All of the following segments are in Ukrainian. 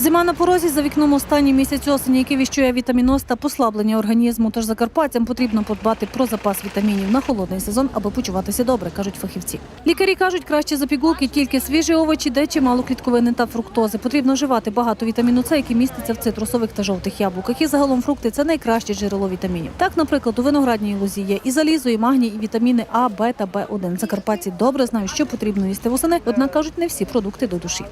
Зима на порозі за вікном останній місяць осені, який віщує вітаміноз та послаблення організму. Тож закарпатцям потрібно подбати про запас вітамінів на холодний сезон, аби почуватися добре, кажуть фахівці. Лікарі кажуть, краще за пігулки тільки свіжі овочі, де чимало клітковини та фруктози. Потрібно вживати багато вітаміну С, який міститься в цитрусових та жовтих яблуках. І загалом фрукти це найкраще джерело вітамінів. Так, наприклад, у виноградній лозі є і залізо, і магній, і вітаміни А, Б та Б1. Закарпатці добре знають, що потрібно їсти восени, однак кажуть, не всі продукти до душі.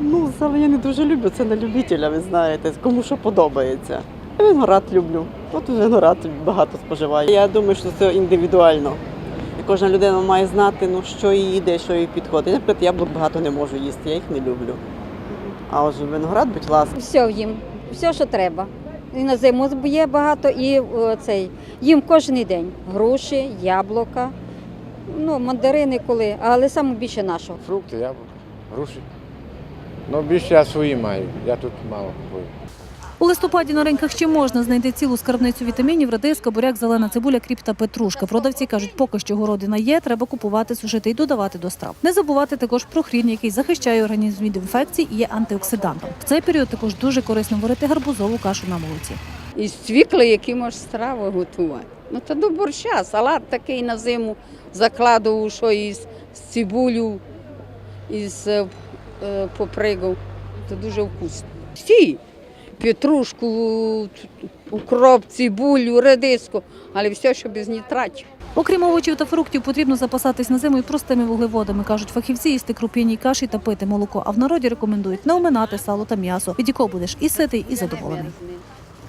Ну, сало я не дуже люблю, це на любителя, ви знаєте, кому що подобається. Я Виноград люблю. От виноград багато споживаю. Я думаю, що це індивідуально. І кожна людина має знати, ну, що їй йде, що їй підходить. Наприклад, яблук багато не можу їсти, я їх не люблю. А ось виноград, будь ласка. Все їм, все, що треба. І на зиму є багато, і цей, їм кожен день. Груші, яблука, ну, мандарини коли, але саме більше нашого. Фрукти, яблука, груші. Ну, більше я свої маю, я тут мало купую. У листопаді на ринках ще можна знайти цілу скарбницю вітамінів, редиска, буряк, зелена цибуля, кріп та петрушка. Продавці кажуть, поки що городина є, треба купувати, сушити і додавати до страв. Не забувати також про хрін, який захищає організм від інфекцій і є антиоксидантом. В цей період також дуже корисно варити гарбузову кашу на молоці. із цвікли, які можеш страви готувати. Ну то до борща, салат такий на зиму закладував, що із цибулю, із е, е. Це дуже вкусно. Всі петрушку, укроп, цибулю, редиску, але все, що без нітратів. Окрім овочів та фруктів, потрібно запасатись на зиму і простими вуглеводами, кажуть фахівці, їсти круп'яні каші та пити молоко. А в народі рекомендують не оминати сало та м'ясо, від якого будеш і ситий, і задоволений.